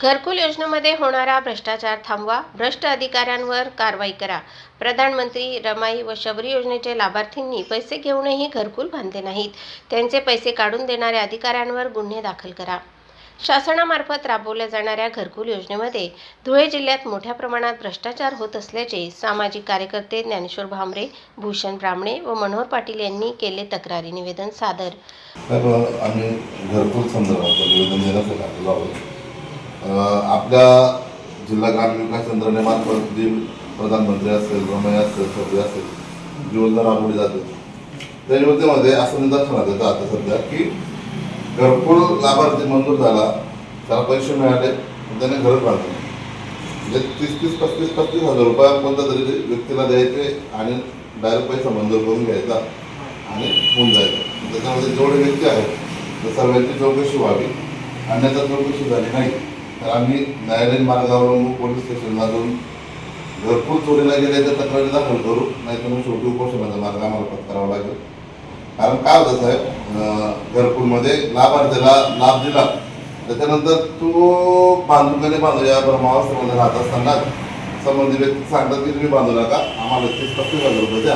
घरकुल योजनेमध्ये होणारा भ्रष्टाचार थांबवा भ्रष्ट अधिकाऱ्यांवर कारवाई करा. प्रधानमंत्री रमाई व शबरी योजनेचे लाभार्थींनी पैसे घेऊनही घरकुल बांधले नाहीत. त्यांचे पैसे काढून देणाऱ्या अधिकाऱ्यांवर गुन्हे दाखल करा. शासनामार्फत राबवल्या जाणाऱ्या घरकुल योजनेमध्ये धुळे जिल्ह्यात मोठ्या प्रमाणात भ्रष्टाचार होत असल्याचे सामाजिक कार्यकर्ते ज्ञानेश्वर भामरे भूषण ब्राह्मणे व मनोहर पाटील यांनी केले तक्रारी. निवेदन सादर. तर आम्ही घरकुल संदर्भात निवेदन देण्यासाठी आलेलो आहोत आपल्या जिल्हा ग्रामीण विकास यंत्रणेमार्फत जी प्रधानमंत्री असेल रमय असेल सगळे असेल योजना राबवली जाते. त्या योजनेमध्ये असं निदर्शनात येतं आता सध्या की घरकुल लाभार्थी मंजूर झाला त्याला पैसे मिळाले त्याने घर बांधलं म्हणजे तीस तीस पस्तीस पस्तीस हजार रुपया कोणत्या तरी व्यक्तीला द्यायचे आणि डायरेक्ट पैसा मंजूर करून घ्यायचा आणि होऊन जायचं. त्याच्यामध्ये जेवढे व्यक्ती आहेत त्या सर्वांची चौकशी व्हावी. अन्यथा चौकशी झाली नाही. आम्ही न्यायालयीन मार्गावरून पोलीस स्टेशनला जाऊन घरकुल चोरीला गेल्याच्या तक्रारी दाखल करू नाही तर मग शेवटी उपोषणाचा मार्ग आम्हाला पत्करावा लागेल. कारण काय होतं साहेब घरकुलमध्ये लाभार्थ्याला लाभ दिला त्याच्यानंतर तो बांधू बांधूया ब्रह्मावस्थेमध्ये राहत असताना संबंधित व्यक्ती सांगतात की तुम्ही बांधू नका आम्हाला तीस पस्तीस हजार रुपये द्या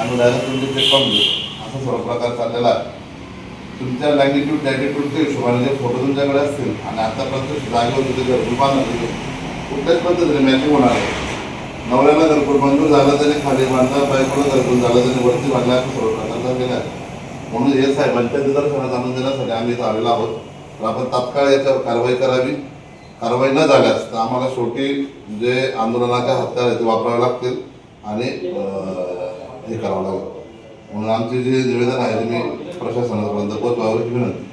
आम्ही डायरेक्ट तुमचे चेक पाहून देऊ असा सर्व प्रकार चाललेला आहे. तुमच्या लँगिट्यूड लॅटिट्यूडच्या हिशोबाने जे फोटो तुमच्याकडे असतील आणि आतापर्यंत जागेवर तिथे घरकुल बांधलं कुठल्याच पद्धतीने मॅचिंग होणार आहे नवऱ्याला घरकुल मंजूर झालं त्याने खाली बांधलं बायकोला घरकुल झालं त्याने वरती बांधला असं सर्व प्रकार झालेला आहे म्हणून हे साहेबांच्या निदर्शनात आणून देण्यासाठी आम्ही इथं आलेलो आहोत. तर आपण तात्काळ याच्यावर कारवाई करावी. कारवाई न झाल्यास तर आम्हाला शेवटी जे आंदोलनाच्या हत्यार आहेत ते वापरावे लागतील आणि हे करावं लागेल. म्हणून आमचे जे निवेदन आहे ते मी प्रशासनापर्यंत पोहोचवावं ही विनंती.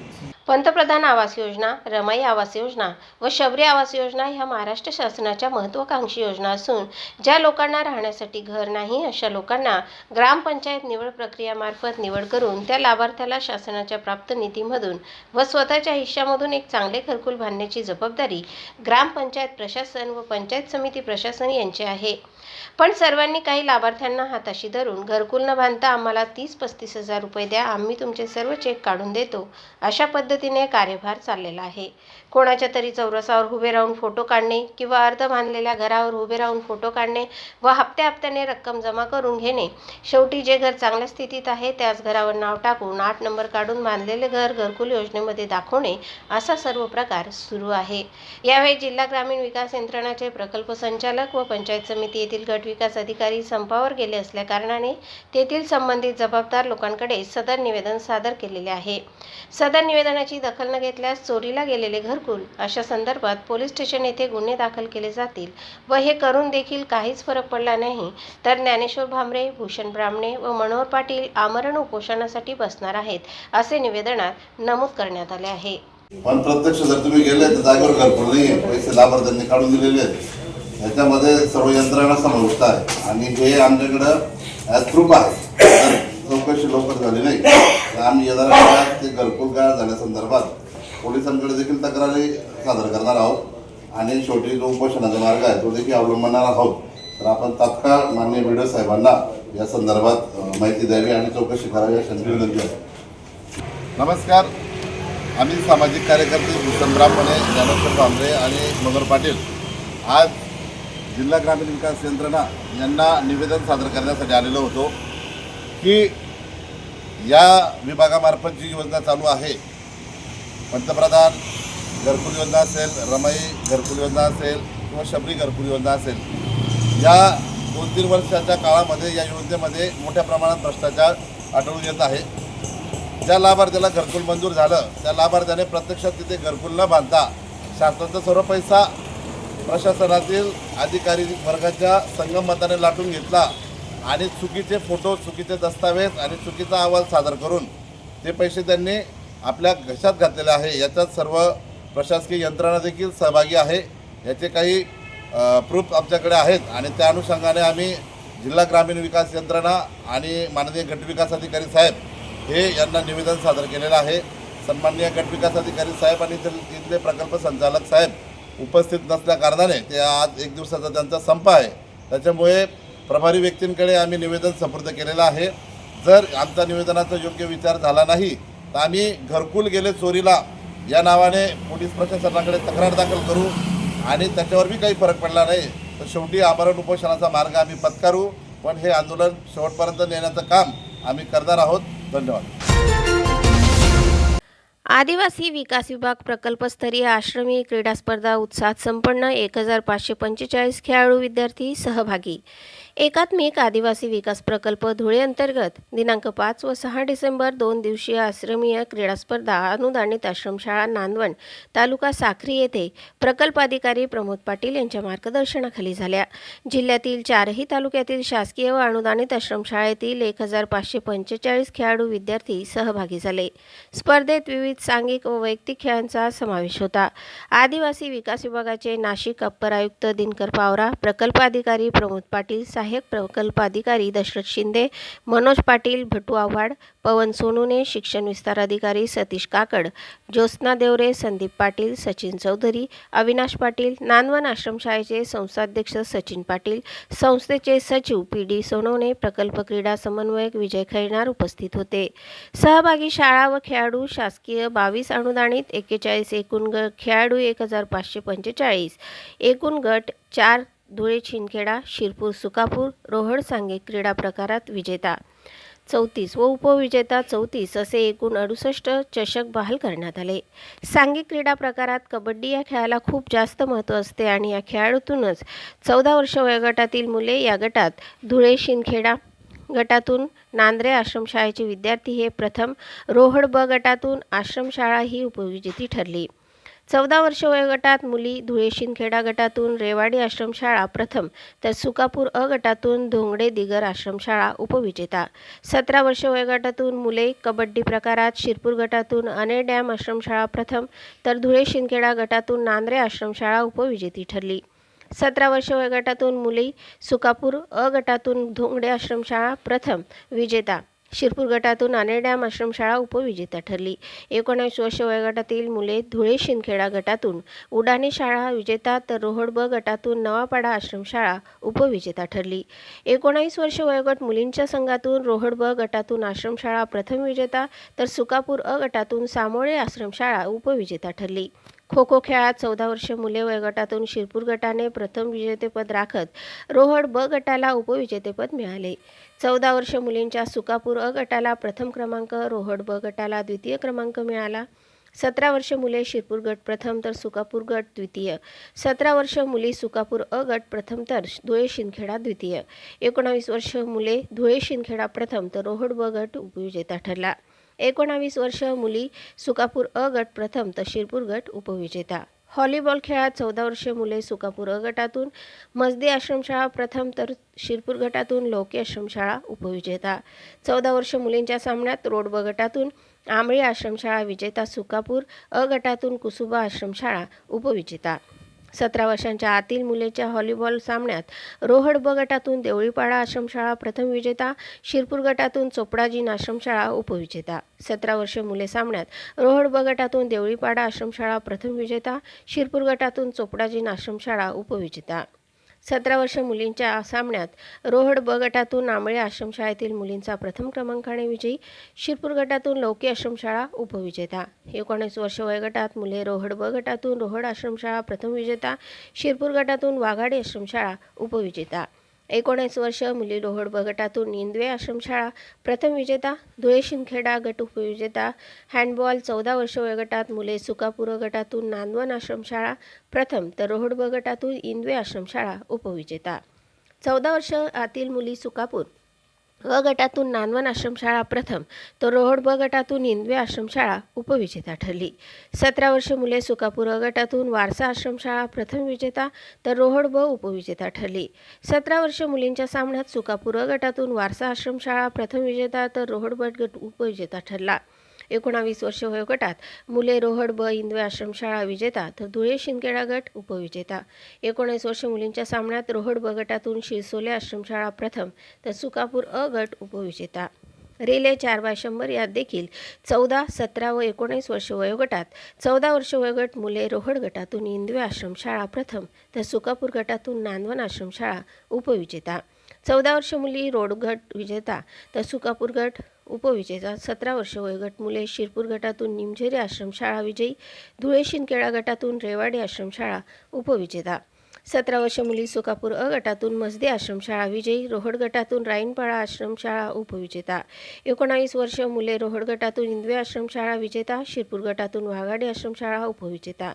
पंतप्रधान आवास योजना रमाई आवास योजना व शबरी आवास योजना ह्या महाराष्ट्र शासनाच्या महत्त्वाकांक्षी योजना असून ज्या लोकांना राहण्यासाठी घर नाही अशा लोकांना ग्रामपंचायत निवड प्रक्रियामार्फत निवड करून त्या लाभार्थ्याला शासनाच्या प्राप्त निधीमधून व स्वतःच्या हिश्श्यामधून एक चांगले घरकुल बांधण्याची जबाबदारी ग्रामपंचायत प्रशासन व पंचायत समिती प्रशासन यांची आहे. पण सर्वांनी काही लाभार्थ्यांना हाताशी धरून घरकुल न बांधता आम्हाला तीस पस्तीस हजार रुपये द्या. आम्ही तुमचे सर्व चेक काढून देतो. अशा पद्धतीने कार्यभार चाललेला आहे. कोणाच्या तरी चौरसावर उभे राहून फोटो काढणे किंवा अर्ध बांधलेल्या घरावर उभे राहून फोटो काढणे व हप्त्या हप्त्याने रक्कम जमा करून घेणे. शेवटी जे घर चांगल्या स्थितीत आहे त्याच घरावर नाव टाकून आठ नंबर काढून बांधलेले घर घरकुल योजनेमध्ये दाखवणे असा सर्व प्रकार सुरू आहे. यावेळी जिल्हा ग्रामीण विकास यंत्रणाचे प्रकल्प संचालक व पंचायत समिती येथील गट विकास अधिकारी संपावर गेले असल्याकारणाने तेथील संबंधित जबाबदार लोकांकडे सदर निवेदन सादर केलेले आहे. सदर निवेदनाची दखल न घेतल्यास चोरीला गेलेले घर अनुकूल अशा संदर्भात पोलीस स्टेशन येथे गुन्हे दाखल केले जातील व हे करून देखील काहीच फरक पडला नाही. तर ज्ञानेश्वर भामरे भूषण ब्रामणे व मनोहर पाटील आमरण उपोषणासाठी बसणार आहेत असे निवेदनात नमूद करण्यात आले आहे. पण प्रत्यक्ष जर तुम्ही गेले तर जागेवर घरकुल नाही आहे पैसे लाभार्थ्यांनी काढून दिलेले आहेत. ह्याच्यामध्ये सर्व यंत्रणा समाविष्ट आहे. आणि हे आमच्याकडं प्रूफ आहे. चौकशी लवकर झाली नाही. तर आम्ही येणाऱ्या ते घरकुल गाळ झाल्यासंदर्भात पोलिसांकडे देखील तक्रारी सादर करणार आहोत. आणि शेवटी जो उपोषणाचा मार्ग आहे तो देखील अवलंबणार आहोत. तर आपण तात्काळ माननीय डी साहेबांना या संदर्भात माहिती द्यावी आणि चौकशी करावी अशी विनंती आहे. नमस्कार. आम्ही सामाजिक कार्यकर्ते भूषण ब्राह्मणे ज्ञानेश्वर भांबरे आणि मनोहर पाटील. आज जिल्हा ग्रामीण विकास यंत्रणा यांना निवेदन सादर करण्यासाठी आलेलो होतो की या विभागामार्फत जी योजना चालू आहे पंतप्रधान घरकुल योजना असेल रमाई घरकुल योजना असेल किंवा शबरी घरकुल योजना असेल या दोन तीन वर्षाच्या काळामध्ये या योजनेमध्ये मोठ्या प्रमाणात भ्रष्टाचार आढळून येत आहे. ज्या लाभार्थ्याला घरकुल मंजूर झालं त्या लाभार्थ्याने प्रत्यक्षात तिथे घरकुल न बांधता शासनाचा सर्व पैसा प्रशासनातील अधिकारी वर्गाच्या संगमताने लाटून घेतला आणि चुकीचे फोटो चुकीचे दस्तावेज आणि चुकीचा अहवाल सादर करून ते पैसे त्यांनी आपल्या घशात घातलेला आहे. याच्यात सर्व प्रशासकीय यंत्रणा देखील सहभागी आहे. याचे काही प्रूफ आमच्याकडे आहेत. आणि त्या अनुषंगाने आम्ही जिल्हा ग्रामीण विकास यंत्रणा आणि माननीय गटविकास अधिकारी साहेब हे यांना निवेदन सादर केलेलं आहे. सन्माननीय गटविकास अधिकारी साहेब आणि इथले प्रकल्प संचालक साहेब उपस्थित नसल्या कारणाने ते आज एक दिवसाचा त्यांचा संप आहे. त्याच्यामुळे प्रभारी व्यक्तींकडे आम्ही निवेदन सुपूर्द केलेलं आहे. जर आमच्या निवेदनाचा योग्य विचार झाला नाही तर आम्ही घरकुल गेले चोरीला. या नावाने पोलीस प्रशासनाकडे तक्रार दाखल करू आणि त्याच्यावर बी काही फरक पडला नाही. तर शेवटी आमरण उपोषणाचा मार्ग आम्ही पत्करू पण हे आंदोलन शेवटपर्यंत नेण्याचं काम आम्ही करणार आहोत. धन्यवाद. आदिवासी विकास विभाग प्रकल्पस्तरीय आश्रमी क्रीडा स्पर्धा उत्साहात संपन्न. एक हजार पाचशे पंचेचाळीस खेळाडू विद्यार्थी सहभागी. एकात्मिक आदिवासी विकास प्रकल्प धुळे अंतर्गत दिनांक पाच व सहा डिसेंबर दोन दिवसीय आश्रमीय क्रीडा स्पर्धा अनुदानित आश्रमशाळा नांदवण तालुका साखरी येथे प्रकल्प अधिकारी प्रमोद पाटील यांच्या मार्गदर्शनाखाली झाल्या. जिल्ह्यातील चारही तालुक्यातील शासकीय व अनुदानित आश्रमशाळेतील एक हजार पाचशे पंचेचाळीस खेळाडू विद्यार्थी सहभागी झाले. स्पर्धेत विविध सांघिक व वैयक्तिक खेळांचा समावेश होता. आदिवासी विकास विभागाचे नाशिक अप्पर आयुक्त दिनकर पावरा प्रकल्प अधिकारी प्रमोद पाटील सहाय्यक प्रकल्प अधिकारी दशरथ शिंदे मनोज पाटील भटू आव्हाड पवन सोनुने शिक्षण विस्तार अधिकारी सतीश काकड ज्योत्स्ना देवरे संदीप पाटील सचिन चौधरी अविनाश पाटील नानवन आश्रमशाळेचे संस्थाध्यक्ष सचिन पाटील संस्थेचे सचिव पी डी सोनवणे प्रकल्प क्रीडा समन्वयक विजय खैरनार उपस्थित होते सहभागी शाळा व खेळाडू शासकीय बावीस अनुदानित एक्केचाळीस एकूण गट खेळाडू एक हजार पाचशे पंचेचाळीस एकूण गट चार धुळे छिंदखेडा शिरपूर सुकापूर रोहड सांगे क्रीडा प्रकारात विजेता. चौतीस व उपविजेता चौतीस असे एकूण अडुसष्ट चषक बहाल करण्यात आले. सांघिक क्रीडा प्रकारात कबड्डी या खेळाला खूप जास्त महत्त्व असते आणि या खेळाडूतूनच चौदा वर्ष वयोगटातील मुले या गटात धुळे शिंदखेडा गटातून नांद्रे आश्रमशाळेचे विद्यार्थी हे प्रथम रोहड ब गटातून आश्रमशाळा ही उपविजेती ठरली. चौदा वर्ष वयोगटात मुली धुळे शिंदखेडा गटातून रेवाडी आश्रमशाळा प्रथम तर सुकापूर अ गटातून धोंगडे दिगर आश्रमशाळा उपविजेता. सतरा वर्ष वयोगटातून मुले कबड्डी प्रकारात शिरपूर गटातून अने डॅम आश्रमशाळा प्रथम तर धुळे शिंदखेडा गटातून नांद्रे आश्रमशाळा उपविजेती ठरली. सतरा वर्ष वयोगटातून मुली सुकापूर अ गटातून धोंगडे आश्रमशाळा प्रथम विजेता. शिरपूर गटातून आने आश्रमशाळा उपविजेता ठरली. एकोणावीस वर्ष वयोगटातील मुले धुळे शिंदखेडा गटातून उडाणी शाळा विजेता तर रोहड ब गटातून नवापाडा आश्रमशाळा उपविजेता ठरली. एकोणावीस वर्ष वयोगट मुलींच्या संघातून रोहड ब गटातून आश्रमशाळा प्रथम विजेता तर सुकापूर अ गटातून सामोळे आश्रमशाळा उपविजेता ठरली. खो खो खेळात चौदा वर्ष मुले वयोगटातून शिरपूर गटाने प्रथम विजेतेपद राखत रोहड ब गटाला उपविजेतेपद मिळाले. चौदा वर्ष मुलींच्या सुकापूर अ गटाला प्रथम क्रमांक रोहड ब गटाला द्वितीय क्रमांक मिळाला. सतरा वर्ष मुले शिरपूर गट प्रथम तर सुकापूर गट द्वितीय. सतरा वर्ष मुली सुकापूर अ गट प्रथम तर धुळे शिंदखेडा द्वितीय. एकोणावीस वर्ष मुले धुळे शिंदखेडा प्रथम तर रोहड ब गट उपविजेता ठरला. एकोणावीस वर्ष मुली सुकापूर अ गट प्रथम तर शिरपूर गट उपविजेता. व्हॉलीबॉल खेळात चौदा वर्षे मुले सुकापूर अ गटातून मजदी आश्रमशाळा प्रथम तर शिरपूर गटातून लौकी आश्रमशाळा उपविजेता. चौदा वर्ष मुलींच्या सामन्यात रोड ब गटातून आंबळी आश्रमशाळा विजेता सुकापूर अ गटातून कुसुबा आश्रमशाळा उपविजेता. सतरा वर्षांच्या आतील मुलेच्या व्हॉलीबॉल सामन्यात रोहड ब गटातून देवळीपाडा आश्रमशाळा प्रथम विजेता शिरपूर गटातून चोपडाजीन आश्रमशाळा उपविजेता. सतरा वर्ष मुले सामन्यात रोहड ब गटातून देवळीपाडा आश्रमशाळा प्रथम विजेता शिरपूर गटातून चोपडाजीन आश्रमशाळा उपविजेता. सतरा वर्ष मुलींच्या सामन्यात रोहड ब गटातून नांबळे आश्रमशाळेतील मुलींचा प्रथम क्रमांकाने विजयी शिरपूर गटातून लौकी आश्रमशाळा उपविजेता. एकोणीस वर्ष वयोगटात मुले रोहड ब गटातून रोहड आश्रमशाळा प्रथम विजेता शिरपूर गटातून वाघाडी आश्रमशाळा उपविजेता. एकोणीस वर्ष मुली रोहड बगटातून गटातून इंदवे आश्रमशाळा प्रथम विजेता धुळे शिंदखेडा गट उपविजेता हँडबॉल चौदा वर्ष वयोगटात मुले सुकापूर गटातून नांदवन आश्रमशाळा प्रथम तर रोहड बगटातून गटातून इंदवे आश्रमशाळा उपविजेता चौदा वर्ष आतील मुली सुकापूर अ गटातून नानवन आश्रमशाळा प्रथम तर रोहड ब गटातून इंदवे आश्रमशाळा उपविजेता ठरली. सतरा वर्ष मुले सुकापूर अ गटातून वारसा आश्रमशाळा प्रथम विजेता तर रोहड ब उपविजेता ठरली. सतरा वर्ष मुलींच्या सामन्यात सुकापूर अ गटातून वारसा आश्रमशाळा प्रथम विजेता तर रोहड ब गट उपविजेता ठरला. एकोणावीस वर्ष वयोगटात. मुले रोहड ब इंदवे आश्रमशाळा विजेता तर धुळे शिंदखेडा गट उपविजेता. एकोणीस वर्ष मुलींच्या सामन्यात रोहड ब गटातून शिरसोले आश्रमशाळा प्रथम तर सुकापूर अ गट उपविजेता. रेले चार बाय शंभर यात देखील चौदा सतरा व एकोणीस वर्ष वयोगटात. चौदा वर्ष वयोगट मुले रोहड गटातून इंदवे आश्रमशाळा प्रथम तर सुकापूर गटातून नांदवन आश्रमशाळा उपविजेता. चौदा वर्ष मुली रोड गट विजेता तर सुकापूर गट उपविजेता. सतरा वर्ष वयोगट मुले शिरपूर गटातून निमझेरी आश्रमशाळा विजयी धुळे शिंदखेडा गटातून रेवाडी आश्रमशाळा उपविजेता. सतरा वर्ष मुली सुकापूर अ गटातून मसदे आश्रमशाळा विजयी रोहड गटातून राईनपाळा आश्रमशाळा उपविजेता. एकोणावीस वर्ष मुले रोहड गटातून इंदवे आश्रमशाळा विजेता शिरपूर गटातून वाघाडी आश्रमशाळा उपविजेता.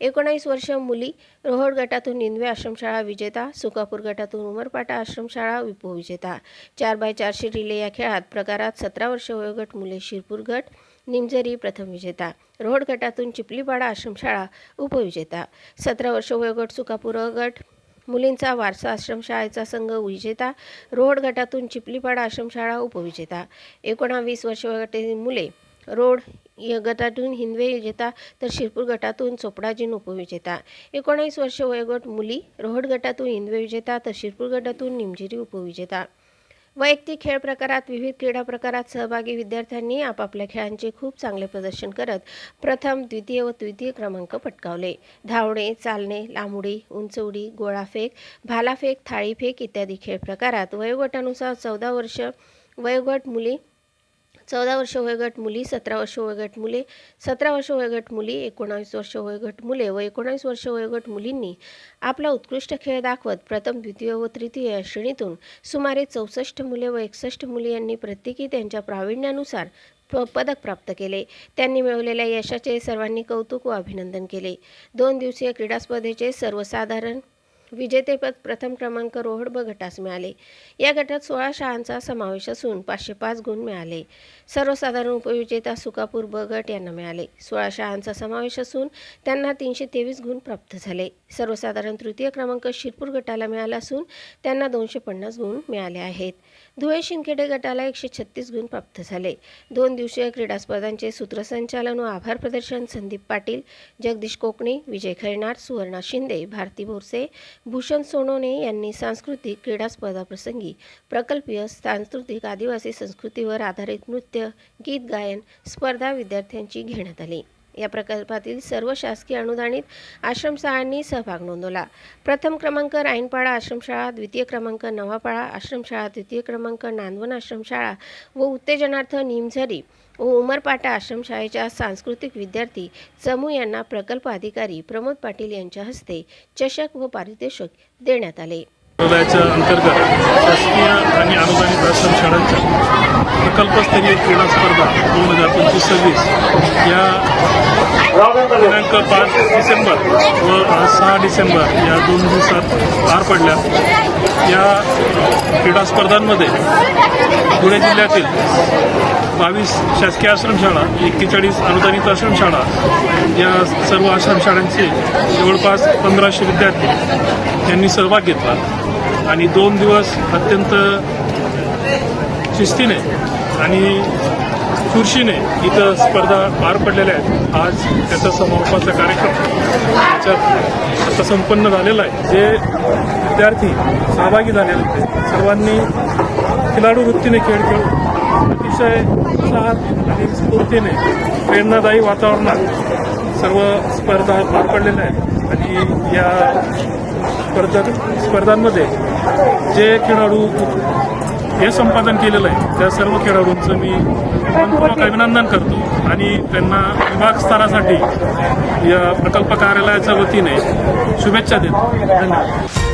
एकोणावीस वर्ष मुली रोहड गटातून निंदवे आश्रमशाळा विजेता सुकापूर गटातून उमरपाटा आश्रमशाळा उपविजेता चार बाय चारशे रिले या खेळात प्रकारात सतरा वर्ष वयोगट मुले शिरपूर गट निमझरी प्रथम विजेता. रोहड गटातून चिपलीपाडा आश्रमशाळा उपविजेता सतरा वर्ष वयोगट सुकापूर गट मुलींचा वारसा आश्रमशाळेचा संघ विजेता रोहड गटातून चिपलीपाडा आश्रमशाळा उपविजेता एकोणावीस वर्ष वयोगटातील मुले रोड गटातून हिंदवे विजेता तर शिरपूर गटातून चोपडाजीन उपविजेता एकोणावीस वर्ष वयोगट मुली रोहड गटातून हिंदवे विजेता तर शिरपूर गटातून निमजिरी उपविजेता वैयक्तिक खेळ प्रकारात विविध क्रीडा प्रकारात सहभागी विद्यार्थ्यांनी आपापल्या खेळांचे खूप चांगले प्रदर्शन करत प्रथम द्वितीय व तृतीय क्रमांक पटकावले. धावणे चालणे लांबुडी उंचउडी गोळाफेक भालाफेक थाळीफेक इत्यादी खेळ प्रकारात वयोगटानुसार चौदा वर्ष वयोगट मुली चौदा वर्ष वयोगट मुली सतरा वर्ष वयोगट मुले सतरा वर्ष वयोगट मुली एकोणावीस वर्ष वयोगट मुले व एकोणावीस वर्ष वयोगट मुलींनी आपला उत्कृष्ट खेळ दाखवत प्रथम द्वितीय व तृतीय या श्रेणीतून सुमारे चौसष्ट मुले व एकसष्ट मुली यांनी प्रत्येकी त्यांच्या प्रावीण्यानुसार प पदक प्राप्त केले. त्यांनी मिळवलेल्या यशाचे सर्वांनी कौतुक व अभिनंदन केले. दोन दिवसीय क्रीडा स्पर्धेचे सर्वसाधारण विजेतेपद प्रथम क्रमांक रोहड ब गटास मिळाले. या गटात सोळा शाळांचा समावेश असून पाचशे पाच गुण मिळाले. सर्वसाधारण उपविजेता सुकापूर ब गट यांना मिळाले. सोळा शाळांचा समावेश असून त्यांना तीनशे तेवीस गुण प्राप्त झाले. सर्वसाधारण तृतीय क्रमांक शिरपूर गटाला मिळाला असून त्यांना दोनशे पन्नास गुण मिळाले आहेत. धुळे शिंदखेडे गटाला एकशे छत्तीस गुण प्राप्त झाले. दोन दिवसीय क्रीडा स्पर्धांचे सूत्रसंचालन व आभार प्रदर्शन संदीप पाटील जगदीश कोकणे विजय खैरनार सुवर्णा शिंदे भारती बोरसे भूषण सोनोने यांनी सांस्कृतिक क्रीडा स्पर्धाप्रसंगी प्रकल्पीय सांस्कृतिक आदिवासी संस्कृतीवर आधारित नृत्य गीत गायन स्पर्धा विद्यार्थ्यांची घेण्यात आली. या प्रकल्पातील सर्व शासकीय अनुदानित आश्रमशाळांनी सहभाग नोंदवला. प्रथम क्रमांक राईनपाडा आश्रमशाळा द्वितीय क्रमांक नवापाडा आश्रमशाळा तृतीय क्रमांक नांदवन आश्रमशाळा व उत्तेजनार्थ निमझरी व उमरपाटा आश्रमशाळेच्या सांस्कृतिक विद्यार्थी चमू यांना प्रकल्प अधिकारी प्रमोद पाटील यांच्या हस्ते चषक व पारितोषिक देण्यात आले. मंत्रालयाच्या अंतर्गत शासकीय आणि अनुदानित आश्रमशाळांच्या प्रकल्पस्तरीय क्रीडा स्पर्धा दोन हजार पंचवीस सव्वीस या दिनांक पाच डिसेंबर व सहा डिसेंबर या दोन दिवसात पार पडल्या. या क्रीडा स्पर्धांमध्ये पुणे जिल्ह्यातील बावीस शासकीय आश्रमशाळा एक्केचाळीस अनुदानित आश्रमशाळा या सर्व आश्रमशाळांचे जवळपास पंधराशे विद्यार्थी यांनी सहभाग घेतला. आणि दोन दिवस अत्यंत शिस्तीने आणि खुर्शीने इथं स्पर्धा पार पडलेल्या आहेत. आज त्याचा समारोपाचा कार्यक्रम त्याच्यात आता संपन्न झालेला आहे. जे विद्यार्थी सहभागी झालेले होते सर्वांनी खिलाडू वृत्तीने खेळ खेळून अतिशय उत्साहात आणि स्फूर्तीने प्रेरणादायी वातावरणात सर्व स्पर्धा पार पडलेल्या आहेत. आणि या स्पर्धक स्पर्धांमध्ये जे खेळाडू हे संपादन केलेलं आहे त्या सर्व खेळाडूंचं मी मनपूर्वक अभिनंदन करतो आणि त्यांना विभाग स्तरासाठी या प्रकल्प कार्यालयाच्या वतीने शुभेच्छा देतो. धन्यवाद.